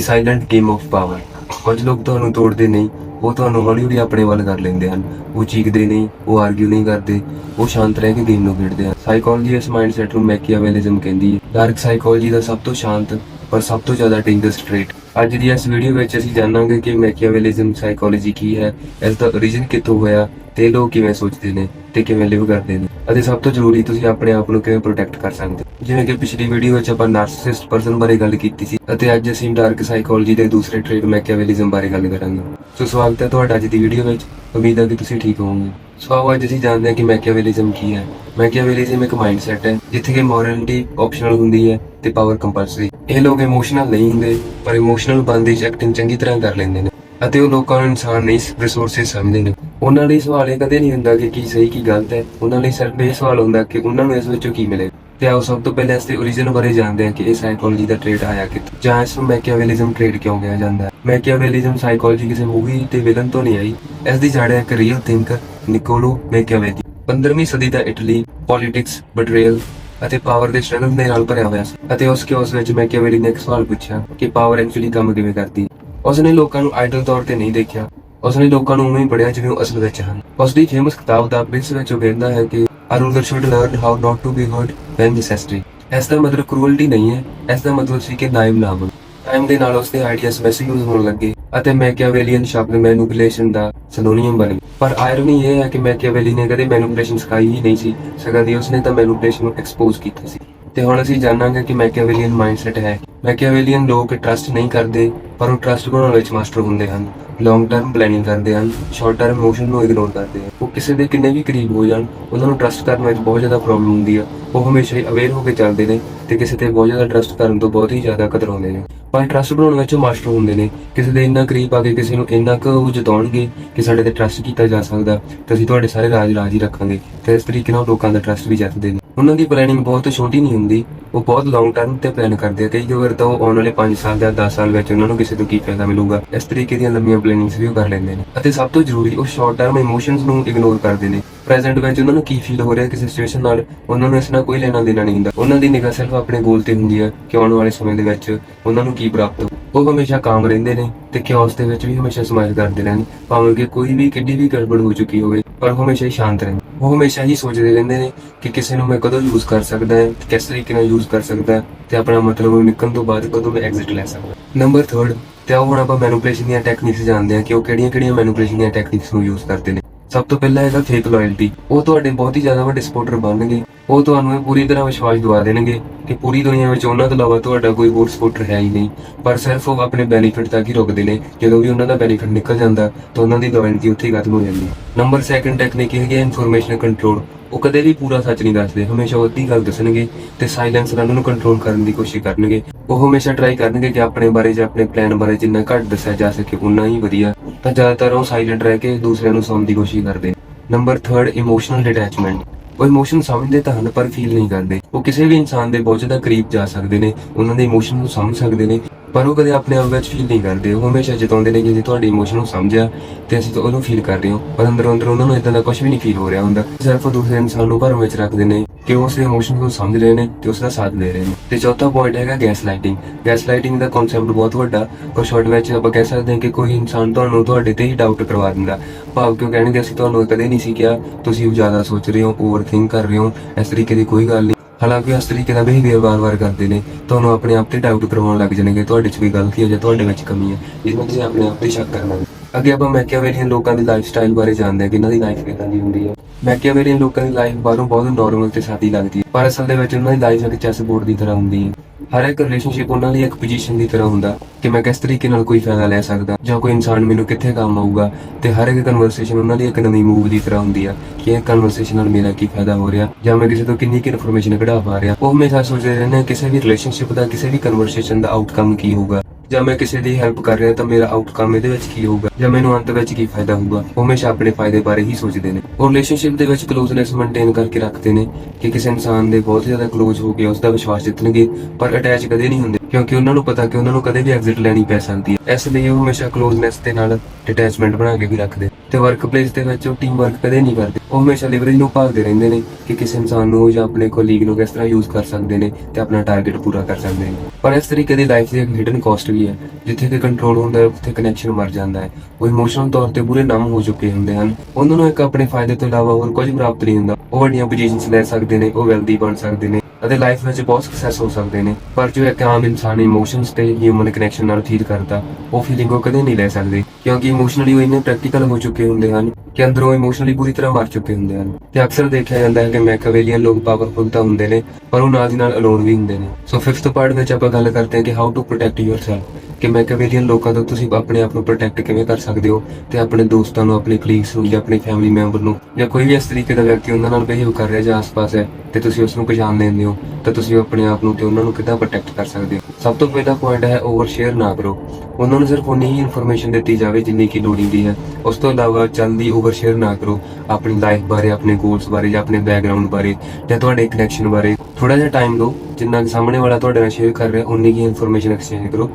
The silent game of power ਕੁਝ ਲੋਕ ਤੁਹਾਨੂੰ ਤੋੜਦੇ ਨਹੀਂ, ਉਹ ਤੁਹਾਨੂੰ ਹੌਲੀ ਹੌਲੀ ਆਪਣੇ ਵੱਲ ਕਰ ਲੈਂਦੇ ਹਨ। ਉਹ ਚੀਕਦੇ ਨਹੀਂ, ਉਹ ਆਰਗਿਊ ਨਹੀਂ ਕਰਦੇ, ਉਹ ਸ਼ਾਂਤ ਰਹਿ ਕੇ ਗੇਮ ਨੂੰ ਖੇਡਦੇ ਹਨ। ਸਾਈਕੋਲੋਜੀ ਇਸ ਮਾਈਂਡਸੈਟ ਨੂੰ ਮੈਕੀਆਵੈਲਿਜ਼ਮ ਕਹਿੰਦੀ ਹੈ। ਡਾਰਕ ਸਾਈਕੋਲੋਜੀ ਦਾ ਸਭ ਤੋਂ ਸ਼ਾਂਤ ਪਰ ਸਭ ਤੋਂ ਜ਼ਿਆਦਾ ਡੇਂਜਰਸ ਟ੍ਰੇਟ ਅੱਜ ਦੀ ਇਸ ਵੀਡੀਓ ਵਿੱਚ ਅਸੀਂ ਜਾਣਾਂਗੇ ਕਿ ਮੈਕੀਆਵੈਲਿਜ਼ਮ ਸਾਈਕੋਲੋਜੀ ਕੀ ਹੈ, ਇਸ ਦਾ origin ਕਿੱਥੋਂ ਹੋਇਆ ਤੇ ਲੋਕ ਕਿਵੇਂ ਸੋਚਦੇ ਨੇ ਤੇ ਕਿਵੇਂ ਲਿਵ ਕਰਦੇ ਨੇ। ਅਤੇ ਸਭ ਤੋਂ ਜ਼ਰੂਰੀ, ਤੁਸੀਂ ਆਪਣੇ ਆਪ ਨੂੰ ਕਿਵੇਂ ਪ੍ਰੋਟੈਕਟ ਕਰ ਸਕਦੇ ਹੋ। ਜਿਵੇਂ ਕਿ ਪਿਛਲੀ ਵੀਡੀਓ ਵਿੱਚ ਆਪਾਂ ਨਾਰਸਿਸਟ ਪਰਸਨ ਬਾਰੇ ਗੱਲ ਕੀਤੀ ਸੀ, ਅਤੇ ਅੱਜ ਅਸੀਂ ਡਾਰਕ ਸਾਈਕੋਲੋਜੀ ਦੇ ਦੂਸਰੇ ਟ੍ਰੇਟ ਮੈਕੀਆਵੈਲਿਜ਼ਮ ਬਾਰੇ ਗੱਲ ਕਰਾਂਗੇ। ਸੋ ਸਵਾਗਤ ਹੈ ਤੁਹਾਡਾ ਅੱਜ ਦੀ ਵੀਡੀਓ ਵਿੱਚ। ਉਮੀਦ ਹੈ ਕਿ ਤੁਸੀਂ ਠੀਕ ਹੋਵੋਗੇ। ਸੋ ਆਓ ਅੱਜ ਅਸੀਂ ਜਾਣਦੇ ਹਾਂ ਕਿ ਮੈਕੀਆਵੈਲਿਜ਼ਮ ਕੀ ਹੈ। ਮੈਕੀਆਵੈਲਿਜ਼ਮ ਇੱਕ ਮਾਈਂਡਸੈਟ ਹੈ, ਜਿੱਥੇ ਕਿ ਮੋਰੈਲਿਟੀ ਆਪਸ਼ਨਲ ਹੁੰਦੀ ਹੈ ਤੇ ਪਾਵਰ ਕੰਪਲਸਰੀ ਇਹ ਲੋਕ ਇਮੋਸ਼ਨਲ ਨਹੀਂ ਹੁੰਦੇ, ਪਰ ਇਮੋਸ਼ਨਲ ਬੰਦੀ ਚ ਐਕਟਿੰਗ ਚੰਗੀ ਤਰ੍ਹਾਂ ਕਰ ਲੈਂਦੇ ਨੇ ਅਤੇ ਉਹ ਲੋਕਾਂ ਨੂੰ ਇਨਸਾਨ ਨਹੀਂ ਰਿਸੋਰਸਸ ਸਮਝਦੇ ਨੇ। ਉਹਨਾਂ ਲਈ ਸਵਾਲ ਇਹ ਕਦੇ ਨਹੀਂ ਹੁੰਦਾ ਕਿ ਕੀ ਸਹੀ, ਕੀ ਗਲਤ ਹੈ। ਉਹਨਾਂ ਲਈ ਸਿਰਫ ਇਹ ਸਵਾਲ ਹੁੰਦਾ ਕਿ ਉਹਨਾਂ ਨੂੰ ਇਸ ਵਿੱਚੋਂ ਕੀ ਮਿਲੇ। ਤੇ ਆਓ ਸਭ ਤੋਂ ਪਹਿਲਾਂ ਇਸ ਦੇ origin ਬਾਰੇ ਜਾਣਦੇ ਹਾਂ ਕਿ ਇਹ ਸਾਈਕੋਲੋਜੀ ਦਾ ਟ੍ਰੇਡ ਆਇਆ ਕਿੱਥੋਂ। ਜਾਂ ਇਸ ਨੂੰ ਮੈਕੀਆਵੈਲਿਜ਼ਮ ਟ੍ਰੇਡ ਕਿਉਂ ਕਿਹਾ ਜਾਂਦਾ ਹੈ? ਮੈਕੀਆਵੈਲਿਜ਼ਮ ਸਾਈਕੋਲੋਜੀ ਕਿਸੇ ਮੂਵੀ ਤੇ ਵਿਲਨ ਤੋਂ ਨਹੀਂ ਆਈ। ਇਸ ਦੀ ਜੜ ਹੈ ਇੱਕ ਰੀਅਲ ਥਿੰਕਰ ਨਿਕੋਲੋ ਮੈਕੀਆਵੈਲੀ। 15ਵੀਂ ਸਦੀ ਦਾ ਇਟਲੀ ਪੋਲਿਟਿਕਸ ਬਟਰੇਲ ਅਤੇ ਪਾਵਰ ਦੇ ਸਟਰਗਲ ਦੇ ਨਾਲ ਭਰਿਆ ਹੋਇਆ ਸੀ। ਅਤੇ ਉਸ ਕਿਓਸ ਵਿੱਚ ਮੈਕੀਆਵੈਲੀ ਨੇ ਇੱਕ ਸਵਾਲ ਪੁੱਛਿਆ ਕਿ ਪਾਵਰ ਐਕਚੁਅਲੀ ਕੰਮ ਕਿਵੇਂ ਕਰਦੀ ਹੈ? ਉਸਨੇ ਲੋਕਾਂ ਨੂੰ ਆਈਡਲ ਤੌਰ ਤੇ ਨਹੀਂ ਦੇਖਿਆ। ਉਸਨੇ ਲੋਕਾਂ ਨੂੰ ਉਵੇਂ ਹੀ ਪੜਿਆ ਜਿਵੇਂ ਉਹ ਅਸਲ ਵਿੱਚ ਹਨ। ਉਸ ਦੀ ਫੇਮਸ ਕਿਤਾਬ ਦਾ ਪ੍ਰਿੰਸ ਵਿੱਚ ਉਹ ਕਹਿੰਦਾ ਹੈ ਕਿ a ruler should learn how not to be hurt when necessary ਇਸ ਦਾ ਮਤਲਬ ਕਰੂਅਲਟੀ ਨਹੀਂ ਹੈ। ਇਸ ਦਾ ਮਤਲਬ ਸੀ ਕਿ ਨਾਇਮ ਨਾ ਬਣੋ। ਟਾਈਮ ਦੇ ਨਾਲ ਉਸਦੇ ਆਈਡੀਆਸ ਵੈਸੇ ਹੋਣ ਲੱਗੇ। ਅਤੇ ਮੈਕੀਆਵੈਲੀਅਨ ਸ਼ਬਦ ਮੈਨੂਪੂਲੇਸ਼ਨ ਦਾ ਸਿਨੋਨੀਅਮ ਬਣ ਗਿਆ। ਪਰ ਆਇਰਨੀ ਇਹ ਹੈ ਕਿ ਮੈਕੀਆਵੈਲੀ ਨੇ ਕਦੇ ਮੈਨੂਪੂਲੇਸ਼ਨ ਸਿਖਾਈ ਹੀ ਨਹੀਂ ਸੀ। ਸਗੋਂ ਦੀ ਉਸਨੇ ਤਾਂ ਮੈਨੂਪਲੇਸ਼ਨ ਨੂੰ ਐਕਸਪੋਜ਼ ਕੀਤਾ ਸੀ। ਤੇ ਹੁਣ ਅਸੀਂ ਜਾਣਾਂਗੇ ਕਿ ਮੈਕੀਆਵੈਲੀਅਨ ਮਾਈਂਡਸੈਟ ਹੈ। ਮੈਕੀਆਵੈਲੀਅਨ ਲੋਕ ਟਰਸਟ ਨਹੀਂ ਕਰਦੇ, ਪਰ ਉਹ ਟਰਸਟ ਬਣਾਉਣ ਵਿੱਚ ਮਾਸਟਰ ਹੁੰਦੇ ਹਨ। ਲੌਂਗ ਟਰਮ ਪਲੈਨਿੰਗ ਕਰਦੇ ਹਨ ਸ਼ਾਰਟ ਟਰਮ ਇਮੋਸ਼ਨ ਨੂੰ ਇਗਨੋਰ ਕਰਦੇ ਹਨ। ਉਹ ਕਿਸੇ ਦੇ ਕਿੰਨੇ ਵੀ ਕਰੀਬ ਹੋ ਜਾਣ, ਉਹਨਾਂ ਨੂੰ ਟਰਸਟ ਕਰਨ ਵਿੱਚ ਬਹੁਤ ਜ਼ਿਆਦਾ ਪ੍ਰੋਬਲਮ ਹੁੰਦੀ ਆ। ਉਹ ਹਮੇਸ਼ਾ ਹੀ ਅਵੇਅਰ ਹੋ ਕੇ ਚੱਲਦੇ ਨੇ ਤੇ ਕਿਸੇ ਤੇ ਬਹੁਤ ਜ਼ਿਆਦਾ ਟਰਸਟ ਕਰਨ ਤੋਂ ਬਹੁਤ ਹੀ ਜ਼ਿਆਦਾ ਕਤਰਾਉਂਦੇ ਨੇ। ਪਰ ਟਰਸਟ ਬਣਾਉਣ ਵਿੱਚ ਉਹ ਮਾਸਟਰ ਹੁੰਦੇ ਨੇ, ਕਿਸੇ ਦੇ ਇੰਨਾ ਕਰੀਬ ਆ ਕੇ ਕਿਸੇ ਨੂੰ ਇੰਨਾ ਕੁ ਉਹ ਜਤਾਉਣਗੇ ਕਿ ਸਾਡੇ ਤੇ ਟਰਸਟ ਕੀਤਾ ਜਾ ਸਕਦਾ, ਤੇ ਅਸੀਂ ਤੁਹਾਡੇ ਸਾਰੇ ਰਾਜ ਰਾਜ ਹੀ ਰੱਖਾਂਗੇ, ਤੇ ਇਸ ਤਰੀਕੇ ਨਾਲ ਲੋਕਾਂ ਦਾ ਟਰਸਟ ਵੀ ਜਿੱਤਦੇ ਨੇ ਉਹਨਾਂ ਦੀ ਪਲੈਨਿੰਗ ਬਹੁਤ ਛੋਟੀ ਨਹੀਂ ਹੁੰਦੀ। ਉਹ ਬਹੁਤ ਲੌਂਗ ਟਰਮ ਤੇ ਪਲਾਨ ਕਰਦੇ ਆ। ਕਈ ਵਾਰ ਤਾਂ ਉਹ ਆਉਣ ਵਾਲੇ 5 ਸਾਲ ਜਾਂ 10 ਸਾਲ ਵਿੱਚ ਉਹਨਾਂ ਨੂੰ ਕਿਸੇ ਤੋਂ ਕੀ ਫਾਇਦਾ ਮਿਲੂਗਾ। ਇਸ ਤਰੀਕੇ ਦੀਆਂ ਲੰਮੀਆਂ ਪਲੈਨਿੰਗਸ ਵੀ ਉਹ ਕਰ ਲੈਂਦੇ ਨੇ। ਅਤੇ ਸਭ ਤੋਂ ਜ਼ਰੂਰੀ ਉਹ ਸ਼ਾਰਟ ਟਰਮ ਇਮੋਸ਼ਨਸ ਨੂੰ ਇਗਨੋਰ ਕਰਦੇ ਨੇ। ਪ੍ਰੈਜ਼ੈਂਟ ਵਿੱਚ ਉਹਨਾਂ ਨੂੰ ਕੀ ਫੀਲ ਹੋ ਰਿਹਾ ਕਿਸੇ ਸਿਚੁਏਸ਼ਨ ਨਾਲ, ਉਹਨਾਂ ਨੂੰ ਇਸ ਨਾਲ ਕੋਈ ਲੈਣਾ ਦੇਣਾ ਨਹੀਂ ਹੁੰਦਾ। ਉਹਨਾਂ ਦੀ ਨਿਗਾਹ ਸਿਰਫ ਆਪਣੇ ਗੋਲ ਤੇ ਹੁੰਦੀ ਹੈ ਕਿ ਆਉਣ ਵਾਲੇ ਸਮੇਂ ਦੇ ਵਿੱਚ ਉਹਨਾਂ ਨੂੰ ਕੀ ਪ੍ਰਾਪਤ ਉਹ ਹਮੇਸ਼ਾ ਕਾਮ ਰਹਿੰਦੇ ਨੇ ਤੇ ਕਿਓਸ ਦੇ ਵਿੱਚ ਵੀ ਹਮੇਸ਼ਾ ਸਮਾਈਲ ਕਰਦੇ ਰਹਿਣ। ਭਾਵੇਂ ਕਿ ਕੋਈ ਵੀ ਕਿੱਡੀ ਵੀ ਗੜਬੜ ਹੋ ਚੁੱਕੀ ਹੋਵੇ, ਪਰ ਉਹ ਹਮੇਸ਼ਾ ਹੀ ਸ਼ਾਂਤ ਰਹਿੰਦੇ ਉਹ ਹਮੇਸ਼ਾ ਹੀ ਸੋਚਦੇ ਰਹਿੰਦੇ ਨੇ ਕਿ ਕਿਸੇ ਨੂੰ ਮੈਂ ਕਦੋਂ ਯੂਜ਼ ਕਰ ਸਕਦਾ ਹੈ ਕਿਸ ਤਰੀਕੇ ਨਾਲ ਯੂਜ਼ ਕਰ ਸਕਦਾ ਹੈ ਤੇ ਆਪਣਾ ਮਤਲਬ ਨੂੰ ਨਿਕਲਣ ਤੋਂ ਬਾਅਦ ਕਦੋਂ ਮੈਂ ਐਗਜ਼ਿਟ ਲੈ ਸਕਦਾ ਨੰਬਰ 3 ਤੇ ਉਹ ਹੁਣ ਆਪਾਂ ਮੈਨੂਪੂਲੇਸ਼ਨ ਦੀਆਂ ਟੈਕਨੀਕਸ ਜਾਣਦੇ ਹਾਂ ਕਿ ਉਹ ਕਿਹੜੀਆਂ-ਕਿਹੜੀਆਂ ਮੈਨੂਪੂਲੇਸ਼ਨ ਦੀਆਂ ਟੈਕਨੀਕਸ ਨੂੰ ਯੂਜ਼ ਕਰਦੇ ਨੇ। ਸਭ ਤੋਂ ਪਹਿਲਾਂ ਹੈਗਾ ਫੇਕ ਲਾਇਲਟੀ ਉਹ ਤੁਹਾਡੇ ਬਹੁਤ ਹੀ ਜ਼ਿਆਦਾ ਵੱਡੇ ਸਪੋਰਟਰ ਬਣਨਗੇ। ਉਹ ਤੁਹਾਨੂੰ ਇਹ ਪੂਰੀ ਤਰ੍ਹਾਂ ਵਿਸ਼ਵਾਸ ਦਵਾ ਦੇਣਗੇ ਕਿ ਪੂਰੀ ਦੁਨੀਆ ਵਿੱਚ ਉਹਨਾਂ ਤੋਂ ਇਲਾਵਾ ਤੁਹਾਡਾ ਕੋਈ ਹੋਰ ਸਪੋਰਟਰ ਹੈ ਹੀ ਨਹੀਂ। ਪਰ ਸਿਰਫ ਉਹ ਆਪਣੇ ਬੈਨੀਫਿਟ ਤੱਕ ਹੀ ਰੁਕਦੇ ਨੇ। ਜਦੋਂ ਵੀ ਉਹਨਾਂ ਦਾ ਬੈਨੀਫਿਟ ਨਿਕਲ ਜਾਂਦਾ, ਤਾਂ ਉਹਨਾਂ ਦੀ ਲਾਇਲਟੀ ਉੱਥੇ ਹੀ ਖਤਮ ਹੋ ਜਾਂਦੀ ਹੈ। ਨੰਬਰ 2 ਟੈਕਨੀਕ ਹੈਗੀ ਹੈ ਇਨਫੋਰਮੇਸ਼ਨ ਕੰਟਰੋਲ ਉਹ ਕਦੇ ਵੀ ਪੂਰਾ ਸੱਚ ਨਹੀਂ ਦੱਸਦੇ। ਹਮੇਸ਼ਾ ਉਹਦੀ ਗੱਲ ਦੱਸਣਗੇ ਤੇ ਸਾਇਲੈਂਸ ਨਾਲ ਉਹਨੂੰ ਕੰਟਰੋਲ ਕਰਨ ਦੀ ਕੋਸ਼ਿਸ਼ ਕਰਨਗੇ। ਉਹ ਹਮੇਸ਼ਾ ਟਰਾਈ ਕਰਨਗੇ ਕਿ ਆਪਣੇ ਬਾਰੇ ਜਾਂ ਆਪਣੇ ਪਲਾਨ ਬਾਰੇ ਜਿੰਨਾ ਘੱਟ ਦੱਸਿਆ ਜਾ ਸਕੇ ਉਨਾ ਹੀ ਵਧੀਆ। ਤਾਂ ਜ਼ਿਆਦਾਤਰ ਉਹ ਸਾਇਲੈਂਟ ਰਹਿ ਕੇ ਦੂਸਰਿਆਂ ਨੂੰ ਸੁਣਨ ਦੀ ਕੋਸ਼ਿਸ਼ ਕਰਦੇ ਨੰਬਰ 3 ਇਮੋਸ਼ਨਲ ਡਿਟੈਚਮੈਂਟ ਉਹ ਇਮੋਸ਼ਨ ਸਮਝਦੇ ਤਾਂ ਹਨ, ਪਰ ਫੀਲ ਨਹੀਂ ਕਰਦੇ। ਉਹ ਕਿਸੇ ਵੀ ਇਨਸਾਨ ਦੇ ਬਹੁਤ ਜ਼ਿਆਦਾ ਕਰੀਬ ਜਾ ਸਕਦੇ ਨੇ। ਉਹਨਾਂ ਦੇ ਇਮੋਸ਼ਨ ਨੂੰ ਸਮਝ ਸਕਦੇ ਨੇ। ਪਰ ਉਹ ਕਦੇ ਆਪਣੇ ਆਪ ਵਿੱਚ ਫੀਲ ਨਹੀਂ ਕਰਦੇ। ਉਹ ਹਮੇਸ਼ਾ ਜਤਾਉਂਦੇ ਨੇ ਕਿ ਅਸੀਂ ਤੁਹਾਡੇ ਇਮੋਸ਼ਨ ਨੂੰ ਸਮਝਿਆ ਤੇ ਅਸੀਂ ਤਾਂ ਉਹਨੂੰ ਫੀਲ ਕਰ ਰਹੇ ਹਾਂ। ਪਰ ਅੰਦਰੋਂ ਅੰਦਰ ਉਹਨਾਂ ਨੂੰ ਇਦਾਂ ਦਾ ਕੁਝ ਵੀ ਨਹੀਂ ਫੀਲ ਹੋ ਰਿਹਾ ਹੁੰਦਾ। ਸਿਰਫ ਦੂਸਰੇ ਇਨਸਾਨ ਨੂੰ ਭਰਮ ਵਿੱਚ ਰੱਖਦੇ ਨੇ ਕਿ ਉਹ ਉਸਦੇ ਇਮੋਸ਼ਨ ਨੂੰ ਸਮਝ ਰਹੇ ਨੇ ਤੇ ਉਸ ਦਾ ਸਾਥ ਦੇ ਰਹੇ ਨੇ। ਤੇ ਚੌਥਾ ਪੁਆਇੰਟ ਹੈਗਾ ਗੈਸ ਲਾਈਟਿੰਗ ਗੈਸ ਲਾਈਟਿੰਗ ਦਾ ਕਨਸੈਪਟ ਬਹੁਤ ਵੱਡਾ। ਪਰ ਸ਼ਾਰਟ ਵਿੱਚ ਆਪਾਂ ਕਹਿ ਸਕਦੇ ਹਾਂ ਕਿ ਕੋਈ ਇਨਸਾਨ ਤੁਹਾਨੂੰ ਤੁਹਾਡੇ ਤੇ ਹੀ ਡਾਊਟ ਕਰਵਾ ਦਿੰਦਾ। ਭਾਵ ਕਿਉਂ ਕਹਿਣਗੇ, ਅਸੀਂ ਤੁਹਾਨੂੰ ਕਦੇ ਨਹੀਂ ਸੀ ਕਿਹਾ, ਤੁਸੀਂ ਜ਼ਿਆਦਾ ਸੋਚ ਰਹੇ ਹੋ ਓਵਰ ਥਿੰਕ ਕਰ ਰਹੇ ਹੋ, ਇਸ ਤਰੀਕੇ ਦੀ ਕੋਈ ਗੱਲ ਨਹੀਂ। ਹਾਲਾਂਕਿ ਇਸ ਤਰੀਕੇ ਦਾ ਬਿਹੇਵੀਅਰ ਵਾਰ-ਵਾਰ ਕਰਦੇ ਨੇ, ਤੁਹਾਨੂੰ ਆਪਣੇ ਆਪ ਤੇ ਡਾਊਟ ਕਰਵਾਉਣ ਲੱਗ ਜਾਣਗੇ, ਤੁਹਾਡੇ 'ਚ ਵੀ ਗਲਤੀ ਹੈ ਜਾਂ, ਤੁਹਾਡੇ ਵਿੱਚ ਕਮੀ ਹੈ ਇਸ ਨੂੰ ਤੁਸੀਂ ਆਪਣੇ ਆਪ ਤੇ ਸ਼ੱਕ ਕਰਨਾ ਅੱਗੇ ਆਪਾਂ ਮੈਕੀਆਵੈਲੀਅਨ ਲੋਕਾਂ ਦੀ ਲਾਈਫ ਸਟਾਈਲ ਬਾਰੇ ਜਾਣਦੇ ਹਾਂ ਕਿ ਇਹਨਾਂ ਦੀ ਲਾਈਫ ਕਿਦਾਂ ਦੀ ਹੁੰਦੀ ਹੈ। ਮੈਕੀਆਵੈਲੀਅਨ ਲੋਕਾਂ ਦੀ ਲਾਈਫ ਬਾਹਰੋਂ ਬਹੁਤ ਨਾਰਮਲ ਤੇ ਸਾਦੀ ਲੱਗਦੀ ਹੈ, ਪਰ ਅਸਲ ਦੇ ਵਿੱਚ ਉਹਨਾਂ ਦੀ ਲਾਈਫ ਇੱਕ ਚੈਸ ਬੋਰਡ ਦੀ ਤਰ੍ਹਾਂ ਹੁੰਦੀ ਹੈ। ਹਰ ਇੱਕ ਰਿਲੇਸ਼ਨਸ਼ਿਪ ਉਹਨਾਂ ਲਈ ਇੱਕ ਪੋਜੀਸ਼ਨ ਦੀ ਤਰ੍ਹਾਂ ਹੁੰਦਾ ਕਿ ਮੈਂ ਕਿਸ ਤਰੀਕੇ ਨਾਲ ਕੋਈ ਫਾਇਦਾ ਲੈ ਸਕਦਾ ਜਾਂ ਕੋਈ ਇਨਸਾਨ ਮੈਨੂੰ ਕਿੱਥੇ ਕੰਮ ਆਊਗਾ ਤੇ ਹਰ ਇੱਕ ਕਨਵਰਸੇਸ਼ਨ ਉਹਨਾਂ ਲਈ ਇੱਕ ਨਵੀਂ ਮੂਵ ਦੀ ਤਰ੍ਹਾਂ ਹੁੰਦੀ ਆ ਕਿ ਇਹ ਕਨਵਰਸੇਸ਼ਨ ਨਾਲ ਮੇਰਾ ਕੀ ਫਾਇਦਾ ਹੋ ਰਿਹਾ ਜਾਂ ਮੈਂ ਕਿਸੇ ਤੋਂ ਕਿੰਨੀ ਕਿ ਇਨਫੋਰਮੇਸ਼ਨ ਕਢਾ ਪਾ ਰਿਹਾ। ਉਹ ਹਮੇਸ਼ਾ ਸੋਚਦੇ ਰਹਿੰਦੇ ਆ, ਕਿਸੇ ਵੀ ਰਿਲੇਸ਼ਨਸ਼ਿਪ ਦਾ, ਕਿਸੇ ਵੀ ਕਨਵਰਸੇਸ਼ਨ ਦਾ ਆਊਟਕਮ ਕੀ ਹੋਊਗਾ। ਜਾਂ ਮੈਂ ਕਿਸੇ ਦੀ ਹੈਲਪ ਕਰ ਰਿਹਾ ਤਾਂ ਮੇਰਾ ਆਊਟਕਮ ਇਹਦੇ ਵਿੱਚ ਕੀ ਹੋਊਗਾ? ਜਾਂ ਮੈਨੂੰ ਅੰਤ ਵਿੱਚ ਕੀ ਫਾਇਦਾ ਹੋਊਗਾ? ਉਹ ਹਮੇਸ਼ਾ ਆਪਣੇ ਫਾਇਦੇ ਬਾਰੇ ਹੀ ਸੋਚਦੇ ਨੇ। ਉਹ ਰਿਲੇਸ਼ਨਸ਼ਿਪ ਦੇ ਵਿੱਚ ਕਲੋਜ਼ਨੈਸ ਮੇਨਟੇਨ ਕਰਕੇ ਰੱਖਦੇ ਨੇ ਕਿ ਕਿਸੇ ਇਨਸਾਨ ਦੇ ਬਹੁਤ ਜ਼ਿਆਦਾ ਕਲੋਜ਼ ਹੋ ਕੇ ਉਸ ਦਾ ਵਿਸ਼ਵਾਸ ਜਿੱਤਣਗੇ, ਪਰ ਅਟੈਚ ਕਦੇ ਨਹੀਂ ਹੁੰਦੇ, ਕਿਉਂਕਿ ਉਹਨਾਂ ਨੂੰ ਪਤਾ ਕਿ ਉਹਨਾਂ ਨੂੰ ਕਦੇ ਵੀ ਐਗਜ਼ਿਟ ਲੈਣੀ ਪੈ ਸਕਦੀ ਹੈ। ਇਸ ਲਈ ਉਹ ਹਮੇਸ਼ਾ ਕਲੋਜ਼ਨੈਸ ਦੇ ਨਾਲ ਅਟੈਚਮੈਂਟ ਬਣਾ ਕੇ ਵੀ ਰੱਖਦੇ ਤੇ ਵਰਕਪਲੇਸ ਦੇ ਵਿੱਚ ਉਹ ਟੀਮ ਵਰਕ ਕਦੇ ਨਹੀਂ ਕਰਦੇ। ਉਹ ਹਮੇਸ਼ਾ ਲਿਵਰੇਜ ਨੂੰ ਭਾਲਦੇ ਰਹਿੰਦੇ ਨੇ ਕਿ ਕਿਸੇ ਇਨਸਾਨ ਨੂੰ ਜਾਂ ਆਪਣੇ ਕੋਲੀਗ ਨੂੰ ਕਿਸ ਤਰ੍ਹਾਂ ਯੂਜ਼ ਕਰ ਸਕਦੇ ਨੇ ਤੇ ਆਪਣਾ ਟਾਰਗੇਟ ਪੂਰਾ ਕਰ ਸਕਦੇ ਨੇ। ਪਰ ਇਸ ਤਰੀਕੇ ਦੀ ਲਾਈਫ ਦੀ ਇੱਕ ਹਿਡਨ ਕਾਸਟ ਵੀ ਹੈ, ਜਿੱਥੇ ਕਿ ਕੰਟਰੋਲ ਹੁੰਦਾ ਹੈ, ਉੱਥੇ ਕਨੈਕਸ਼ਨ ਮਰ ਜਾਂਦਾ ਹੈ। ਉਹ ਇਮੋਸ਼ਨਲ ਤੌਰ ਤੇ ਪੂਰੇ ਨਮ ਹੋ ਚੁੱਕੇ ਹੁੰਦੇ ਹਨ। ਉਹਨਾਂ ਨੂੰ ਇੱਕ ਆਪਣੇ ਫਾਇਦੇ ਤੋਂ ਇਲਾਵਾ ਹੋਰ ਕੁਝ ਪ੍ਰਾਪਤ ਨਹੀਂ ਹੁੰਦਾ। ਉਹ ਵੱਡੀਆਂ ਪੋਜੀਸ਼ਨਸ ਲੈ ਸਕਦੇ ਨੇ, ਉਹ ਵੈਲਦੀ ਬਣ ਸਕਦੇ ਨੇ ਅਤੇ ਲਾਈਫ ਵਿੱਚ ਬਹੁਤ ਸਕਸੈਸ ਹੋ ਸਕਦੇ ਨੇ। ਪਰ ਜੋ ਇੱਕ ਆਮ ਇਨਸਾਨ ਇਮੋਸ਼ਨਸ ਤੇ ਹਿਊਮਨ ਕਨੈਕਸ਼ਨ ਨਾਲ ਫੀਲ ਕਰਦਾ, ਉਹ ਫੀਲਿੰਗ ਉਹ ਕਦੇ ਨਹੀਂ ਲੈ ਸਕਦੇ। ਕਿਉਂਕਿ ਇਮੋਸ਼ਨਲੀ ਉਹ ਇੰਨੇ ਪ੍ਰੈਕਟੀਕਲ ਹੋ ਚੁੱਕੇ ਹੁੰਦੇ ਹਨ ਕਿ ਅੰਦਰੋਂ ਇਮੋਸ਼ਨਲੀ ਪੂਰੀ ਤਰ੍ਹਾਂ ਮਰ ਚੁੱਕੇ ਹੁੰਦੇ ਹਨ। ਤੇ ਅਕਸਰ ਦੇਖਿਆ ਜਾਂਦਾ ਹੈ ਕਿ ਮੈਕਾਵੇਲੀਅਨ ਲੋਕ ਪਾਵਰਫੁਲ ਤਾਂ ਹੁੰਦੇ ਨੇ, ਪਰ ਉਹ ਨਾਲ ਦੀ ਨਾਲ ਅਲੋਨ ਵੀ ਹੁੰਦੇ ਨੇ। ਸੋ ਫਿਫਥ ਪਾਰਟ ਵਿੱਚ ਆਪਾਂ ਗੱਲ ਕਰਦੇ ਹਾਂ ਕਿ ਹਾਊ ਟੂ ਪ੍ਰੋਟੈਕਟ ਯੋਰਸੈਲਫ ਕਿ ਮੈਕਾਵੇਲੀਅਨ ਲੋਕਾਂ ਤੋਂ ਤੁਸੀਂ ਆਪਣੇ ਆਪ ਨੂੰ ਪ੍ਰੋਟੈਕਟ ਕਿਵੇਂ ਕਰ ਸਕਦੇ ਹੋ ਤੇ ਆਪਣੇ ਦੋਸਤਾਂ ਨੂੰ, ਆਪਣੇ ਕਲੀਗਸ ਨੂੰ ਜਾਂ ਆਪਣੇ ਫੈਮਿਲੀ ਮੈਂਬਰ ਨੂੰ ਜਾਂ ਕੋਈ ਵੀ ਇਸ ਤਰੀਕੇ ਦਾ ਵਿਅਕਤੀ ਉਹਨਾਂ ਨਾਲ ਬਿਹੇਵ ਕਰ ਰਿਹਾ ਜਾਂ ਆਸ-ਪਾਸ ਹੈ ਤੇ ਤੁਸੀਂ ਉਸ ਨੂੰ ਪਛਾਣ ਲੈਂਦੇ ਹੋ, ਤਾਂ ਤੁਸੀਂ ਆਪਣੇ ਆਪ ਨੂੰ ਤੇ ਉਹਨਾਂ ਨੂੰ ਕਿੱਦਾਂ ਪ੍ਰੋਟੈਕਟ ਕਰ ਸਕਦੇ ਹੋ? ਸਭ ਤੋਂ ਪਹਿਲਾ ਪੁਆਇੰਟ ਹੈ ਓਵਰ ਸ਼ੇਅਰ ਨਾ ਕਰੋ। ਉਹਨਾਂ ਨੂੰ ਸਿਰਫ ਉਨੀ ਹੀ ਇਨਫੋਰਮੇਸ਼ਨ ਦਿੱਤੀ ਜਾਵੇ ਜਿੰਨੀ ਕਿ ਲੋੜੀਂਦੀ ਹੈ। ਉਸ ਤੋਂ ਇਲਾਵਾ ਜਲਦੀ ਓਵਰ ਸ਼ੇਅਰ ਨਾ ਕਰੋ। ਆਪਣੀ ਲਾਈਫ ਬਾਰੇ, ਆਪਣੇ ਗੋਲਸ ਬਾਰੇ ਜਾਂ ਆਪਣੇ ਬੈਕਗ੍ਰਾਉਂਡ ਬਾਰੇ ਜਾਂ ਤੁਹਾਡੇ ਕਨੈਕਸ਼ਨ ਬਾਰੇ। ਥੋੜਾ ਜਿਹਾ ਟਾਈਮ ਦਿਓ। ਜਿੰਨਾ ਕੁ ਸਾਹਮਣੇ ਵਾਲਾ ਤੁਹਾਡੇ ਨਾਲ ਸ਼ੇਅਰ ਕਰ ਰਿਹਾ ਉਨੀ ਹੀ ਇਨਫੋਰਮੇਸ਼ਨ ਐਕਸਚੇਂਜ ਕਰੋ।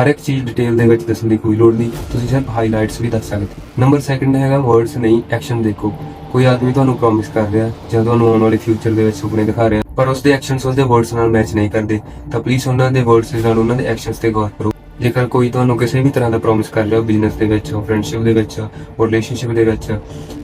ਹਰ ਇੱਕ ਚੀਜ਼ ਡਿਟੇਲ ਦੇ ਵਿੱਚ ਦੱਸਣ ਦੀ ਕੋਈ ਲੋੜ ਨਹੀਂ। ਤੁਸੀਂ ਸਿਰਫ ਹਾਈਲਾਈਟਸ ਵੀ ਦੱਸ ਸਕਦੇ ਨੰਬਰ ਸੈਕੰਡ ਹੈਗਾ ਵਰਡਸ ਨਹੀਂ ਐਕਸ਼ਨ ਦੇਖੋ। ਕੋਈ ਆਦਮੀ ਤੁਹਾਨੂੰ ਪ੍ਰੋਮਿਸ ਕਰ ਰਿਹਾ, ਜਾਂ ਤੁਹਾਨੂੰ ਆਉਣ ਵਾਲੇ ਫਿਊਚਰ ਦੇ ਵਿੱਚ ਸੁਪਨੇ ਦਿਖਾ ਰਿਹਾ, ਪਰ ਉਸਦੇ ਐਕਸ਼ਨਸ ਉਸਦੇ ਵਰਡਸ ਨਾਲ ਮੈਚ ਨਹੀਂ ਕਰਦੇ, ਤਾਂ ਪਲੀਜ਼ ਉਹਨਾਂ ਦੇ ਵਰਡਸ ਨਾਲ ਉਹਨਾਂ ਦੇ ਐਕਸ਼ਨਸ ਤੇ ਗੌਰ ਕਰੋ। ਜੇਕਰ ਕੋਈ ਤੁਹਾਨੂੰ ਕਿਸੇ ਵੀ ਤਰ੍ਹਾਂ ਦਾ ਪ੍ਰੋਮਿਸ ਕਰ ਰਿਹਾ ਬਿਜ਼ਨਸ ਦੇ ਵਿੱਚ ਫਰੈਂਡਸ਼ਿਪ ਦੇ ਵਿੱਚ ਰਿਲੇਸ਼ਨਸ਼ਿਪ ਦੇ ਵਿੱਚ,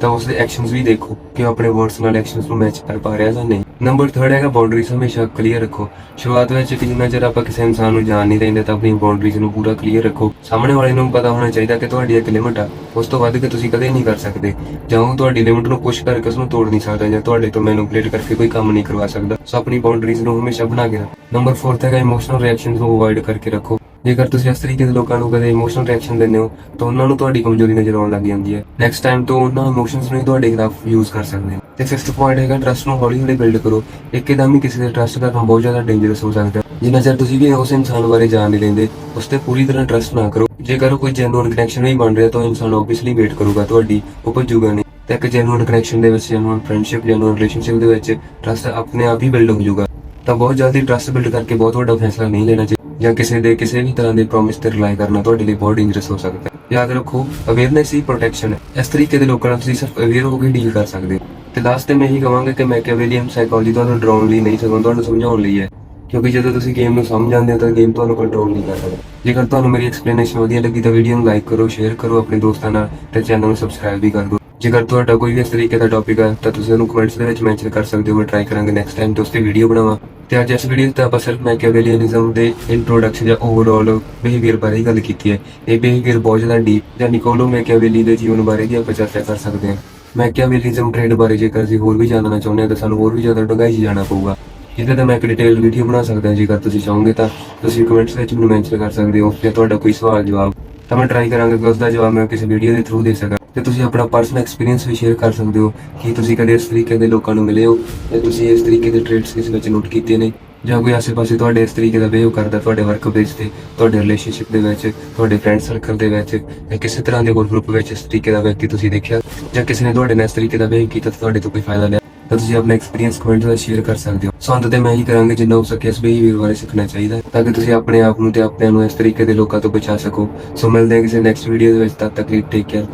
ਤਾਂ ਉਸਦੇ ਐਕਸ਼ਨਸ ਵੀ ਦੇਖੋ ਕਿ ਉਹ ਆਪਣੇ ਵਰਡਸ ਨਾਲ ਐਕਸ਼ਨਸ ਨੂੰ ਮੈਚ ਕਰ ਪਾ ਰਿਹਾ ਜਾਂ ਨਹੀਂ। ਨੰਬਰ 3 ਹੈਗਾ ਬਾਉਂਡਰੀਜ਼ ਹਮੇਸ਼ਾ ਕਲੀਅਰ ਰੱਖੋ। ਸ਼ੁਰੂਆਤ ਵਿੱਚ ਕਿ ਜਿੰਨਾ ਚਿਰ ਆਪਾਂ ਕਿਸੇ ਇਨਸਾਨ ਨੂੰ ਜਾਣ ਨਹੀਂ ਦਿੰਦੇ, ਤਾਂ ਆਪਣੀ ਬਾਉਂਡਰੀਜ਼ ਨੂੰ ਪੂਰਾ ਕਲੀਅਰ ਰੱਖੋ। ਸਾਹਮਣੇ ਵਾਲੇ ਨੂੰ ਪਤਾ ਹੋਣਾ ਚਾਹੀਦਾ ਕਿ ਤੁਹਾਡੀ ਇੱਕ ਲਿਮਿਟ ਆ। ਉਸ ਤੋਂ ਵੱਧ ਕੇ ਤੁਸੀਂ ਕਦੇ ਨਹੀਂ ਕਰ ਸਕਦੇ। ਜਾਂ ਉਹ ਤੁਹਾਡੀ ਲਿਮਿਟ ਨੂੰ ਪੁਸ਼ ਕਰਕੇ ਉਸ ਨੂੰ ਤੋੜ ਨਹੀਂ ਸਕਦਾ ਜਾਂ ਤੁਹਾਡੇ ਤੋਂ ਮੈਨੂਪਲੇਟ ਕਰਕੇ ਕੋਈ ਕੰਮ ਨਹੀਂ ਕਰਵਾ ਸਕਦਾ। ਸੋ ਆਪਣੀ ਬਾਉਂਡਰੀਜ਼ ਨੂੰ ਹਮੇਸ਼ਾ ਬਣਾ ਕੇ ਰੱਖੋ। ਨੰਬਰ 4 ਹੈਗਾ ਇਮੋਸ਼ਨਲ ਰਿਐਕਸ਼ਨਸ ਨੂੰ ਅਵੋਇਡ ਕਰਕੇ ਰੱਖੋ। ਜੇਕਰ ਤੁਸੀਂ ਇਸ ਤਰੀਕੇ ਦੇ ਲੋਕਾਂ ਨੂੰ ਕਦੇ ਇਮੋਸ਼ਨਲ ਰਿਐਕਸ਼ਨ ਦਿੰਦੇ ਹੋ, ਤਾਂ ਉਹਨਾਂ ਨੂੰ ਤੁਹਾਡੀ ਕਮਜ਼ੋਰੀ ਨਜ਼ਰ ਆਉਣ ਲੱਗ ਜਾਂਦੀ ਹੈ। ਨੈਕਸਟ ਟਾਈਮ ਤੋਂ ਉਹਨਾਂ ਇਮੋਸ਼ਨਸ ਨੂੰ ਤੁਹਾਡੇ ਖਿਲਾਫ ਯੂਜ਼ ਕਰ ਸਕਦੇ ਹੋ। ਤੇ ਫਿਫਥ ਪੁਆਇੰਟ ਹੈਗਾ ਟਰਸਟ ਨੂੰ ਹੌਲੀ ਹੌਲੀ ਬਿਲਡ ਕਰੋ। ਇੱਕਦਮ ਹੀ ਕਿਸੇ ਦੇ ਟਰਸਟ ਕਰਨਾ ਬਹੁਤ ਜ਼ਿਆਦਾ ਡੇਂਜਰਸ ਹੋ ਸਕਦਾ। ਜਿੰਨਾ ਚਿਰ ਤੁਸੀਂ ਵੀ ਉਸ ਇਨਸਾਨ ਬਾਰੇ ਜਾਣ ਨਹੀਂ ਲੈਂਦੇ, ਉਸ ਤੇ ਪੂਰੀ ਤਰ੍ਹਾਂ ਟਰਸਟ ਨਾ ਕਰੋ। ਜੇਕਰ ਕੋਈ ਜੈਨੂਇਨ ਕਨੈਕਸ਼ਨ ਨਹੀਂ ਬਣ ਰਿਹਾ, ਤਾਂ ਇਨਸਾਨ ਆਬਵੀਅਸਲੀ ਵੇਟ ਕਰੂਗਾ, ਤੁਹਾਡੀ ਉਹ ਭੱਜੂਗਾ ਨਹੀਂ। ਤੇ ਇੱਕ ਜੈਨੂਇਨ ਕਨੈਕਸ਼ਨ ਦੇ ਵਿੱਚ ਜੈਨੂਇਨ ਫਰੈਂਡਸ਼ਿਪ ਜੈਨੂਇਨ ਰਿਲੇਸ਼ਨਸ਼ਿਪ ਦੇ ਵਿੱਚ ਟਰਸਟ ਆਪਣੇ ਆਪ ਹੀ ਬਿਲਡ ਹੋ ਜਾਊਗਾ। ਤਾਂ ਬਹੁਤ ਜਲਦੀ ਟਰਸਟ ਬਿਲਡ ਕਰਕੇ ਬਹੁਤ ਵੱਡਾ ਫੈਸਲਾ ਨਹੀਂ ਲੈਣਾ ਚਾਹੀਦਾ। ਜਾਂ ਕਿਸੇ ਦੇ ਕਿਸੇ ਵੀ ਤਰ੍ਹਾਂ ਦੇ ਪ੍ਰੋਮਿਸ ਤੇ ਰਿਲਾਈ ਕਰਨਾ ਤੁਹਾਡੇ ਲਈ ਬਹੁਤ ਡੇਂਜਰਸ ਹੋ ਸਕਦਾ ਹੈ। ਯਾਦ ਰੱਖੋ ਅਵੇਅਰਨੈਸ ਹੀ ਪ੍ਰੋਟੈਕਸ਼ਨ ਹੈ। ਇਸ ਤਰੀਕੇ ਦੇ ਲੋਕਾਂ ਨਾਲ ਤੁਸੀਂ ਸਿਰਫ ਅਵੇਅਰ ਹੋ ਕੇ ਡੀਲ ਕਰ ਸਕਦੇ ਹੋ। ਤੇ ਲਾਸਟ ਤੇ ਮੈਂ ਇਹੀ ਕਹਾਂਗਾ ਕਿ ਮੈਕੀਅਵੇਲੀਅਨ ਸਾਈਕੋਲੋਜੀ ਤੁਹਾਨੂੰ ਡਰਾਉਣ ਲਈ ਨਹੀਂ, ਸਗੋਂ ਤੁਹਾਨੂੰ ਸਮਝਾਉਣ ਲਈ ਹੈ। ਕਿਉਂਕਿ ਜਦੋਂ ਤੁਸੀਂ ਗੇਮ ਨੂੰ ਸਮਝ ਜਾਂਦੇ ਹੋ ਤਾਂ ਗੇਮ ਤੁਹਾਨੂੰ ਕੰਟਰੋਲ ਨਹੀਂ ਕਰ ਸਕਦਾ। ਜੇਕਰ ਤੁਹਾਨੂੰ ਮੇਰੀ ਐਕਸਪਲੇਨੇਸ਼ਨ ਵਧੀਆ ਲੱਗੀ ਤਾਂ ਵੀਡੀਓ ਨੂੰ ਲਾਈਕ ਕਰੋ ਸ਼ੇਅਰ ਕਰੋ ਆਪਣੇ ਦੋਸਤਾਂ ਨਾਲ ਤੇ ਚੈਨਲ ਨੂੰ ਸਬਸਕ੍ਰਾਈਬ ਵੀ ਕਰ ਦਿਓ। ਜੇਕਰ ਤੁਹਾਡਾ ਕੋਈ ਵੀ ਇਸ ਤਰੀਕੇ ਦਾ ਟੌਪਿਕ ਹੈ ਤਾਂ ਤੁਸੀਂ ਉਹਨੂੰ ਕਮੈਂਟਸ ਦੇ ਵਿੱਚ ਮੈਂਸ਼ਨ ਕਰ ਸਕਦੇ ਹੋ, ਮੈਂ ਟਰਾਈ ਕਰਾਂਗੇ ਨੈਕਸਟ ਟਾਈਮ ਦੋਸਤੀ ਵੀਡੀਓ ਬਣਾਵਾਂ। ਤੇ ਅੱਜ ਇਸ ਵੀਡੀਓ 'ਤੇ ਆਪਾਂ ਸਿਰਫ ਮੈਕੀਅਵੇਲੀਅਨਿਜ਼ਮ ਦੇ ਇੰਟਰੋਡਕਸ਼ਨ ਜਾਂ ਓਵਰਆਲ ਬਿਹੇਵੀਅਰ ਬਾਰੇ ਗੱਲ ਕੀਤੀ ਹੈ। ਇਹ ਬਿਹੇਵੀਅਰ ਬਹੁਤ ਜ਼ਿਆਦਾ ਡੀਪ ਜਾਂ ਨਿਕੋਲੋ ਮੈਕੀਅਵੇਲੀ ਦੇ ਜੀਵਨ ਬਾਰੇ ਵੀ ਆਪਾਂ ਚਰਚਾ ਕਰ ਸਕਦੇ ਹਾਂ। ਮੈਂ ਕਿਹਾ ਵੀ ਮੈਕੀਅਵੇਲਿਜ਼ਮ ਟ੍ਰੇਡ ਬਾਰੇ ਜੇਕਰ ਅਸੀਂ ਹੋਰ ਵੀ ਜਾਣਨਾ ਚਾਹੁੰਦੇ ਹਾਂ ਤਾਂ ਸਾਨੂੰ ਹੋਰ ਵੀ ਜ਼ਿਆਦਾ ਡੂੰਘਾਈ 'ਚ ਜਾਣਾ ਪਊਗਾ। ਜਿਹਦੇ ਤੇ ਮੈਂ ਇੱਕ ਡਿਟੇਲ ਵੀਡੀਓ ਬਣਾ ਸਕਦਾ ਜੇਕਰ ਤੁਸੀਂ ਚਾਹੋਗੇ ਤਾਂ। ਤੁਸੀਂ ਕਮੈਂਟਸ ਵਿੱਚ ਮੈਨੂੰ ਮੈਂਸ਼ਨ ਕਰ ਸਕਦੇ ਹੋ ਜਾਂ ਤੁਹਾਡਾ ਕੋਈ ਸਵਾਲ, ਜਵਾਬ। ਤਾਂ ਮੈਂ ਟਰਾਈ ਕਰਾਂਗਾ ਕਿ ਉਸ ਦਾ ਜਵਾਬ ਮੈਂ ਕਿਸੇ ਵੀਡੀਓ ਦੇ ਥਰੂ ਦੇ ਸਕਾਂ। ਤੇ ਤੁਸੀਂ ਆਪਣਾ ਪਰਸਨਲ ਐਕਸਪੀਰੀਅੰਸ ਵੀ ਸ਼ੇਅਰ ਕਰ ਸਕਦੇ ਹੋ ਕਿ ਤੁਸੀਂ ਕਦੇ ਇਸ ਤਰੀਕੇ ਦੇ ਲੋਕਾਂ ਨੂੰ ਮਿਲੇ ਹੋ ਜਾਂ ਤੁਸੀਂ ਇਸ ਤਰੀਕੇ ਦੇ ਟ੍ਰੇਡਸ ਕਿਸੇ ਵਿੱਚ ਨੋਟ ਕੀਤੇ ਨੇ। ਜਾਂ ਕੋਈ ਆਸੇ-ਪਾਸੇ ਤੁਹਾਡੇ ਇਸ ਤਰੀਕੇ ਦਾ ਬਿਹੇਵ ਕਰਦਾ, ਤੁਹਾਡੇ ਵਰਕ ਪਲੇਸ ਤੇ, ਤੁਹਾਡੇ ਰਿਲੇਸ਼ਨਸ਼ਿਪ ਦੇ ਵਿੱਚ, ਤੁਹਾਡੇ ਫਰੈਂਡ ਸਰਕਲ ਦੇ ਵਿੱਚ, ਜਾਂ ਕਿਸੇ ਤਰ੍ਹਾਂ ਦੇ ਹੋਰ ਗਰੁੱਪ ਵਿੱਚ ਇਸ ਤਰੀਕੇ ਦਾ ਵਿਅਕਤੀ ਤੁਸੀਂ ਦੇਖਿਆ? ਜਾਂ ਕਿਸੇ ਨੇ ਤੁਹਾਡੇ ਨਾਲ ਇਸ ਤਰੀਕੇ ਦਾ ਬਿਹੇਵ ਕੀਤਾ ਤਾਂ ਤੁਹਾਡੇ ਤੋਂ ਕੋਈ ਫਾਇਦਾ ਲਿਆ? ਤਾਂ ਤੁਸੀਂ ਆਪਣਾ ਐਕਸਪੀਰੀਅੰਸ ਕਮੈਂਟ ਵਿੱਚ ਸ਼ੇਅਰ ਕਰ ਸਕਦੇ ਹੋ। ਸੋ ਅੰਤ ਤੇ ਮੈਂ ਇਹੀ ਕਰਾਂਗਾ, ਜਿੰਨਾ ਹੋ ਸਕੇ ਇਸ ਬਿਹੇਵੀਅਰ ਬਾਰੇ ਸਿੱਖਣਾ ਚਾਹੀਦਾ ਤਾਂ ਕਿ ਤੁਸੀਂ ਆਪਣੇ ਆਪ ਨੂੰ ਤੇ ਆਪਣਿਆਂ ਨੂੰ ਇਸ ਤਰੀਕੇ ਦੇ ਲੋਕਾਂ ਤੋਂ ਬਚਾ ਸਕੋ। ਸੋ ਮਿਲਦੇ ਹਾਂ ਕਿਸੇ ਨੈਕਸਟ ਵੀਡੀਓ ਦੇ ਵਿੱਚ, ਤਦ ਤੱਕ ਲਈ ਟੇਕ ਕੇਅਰ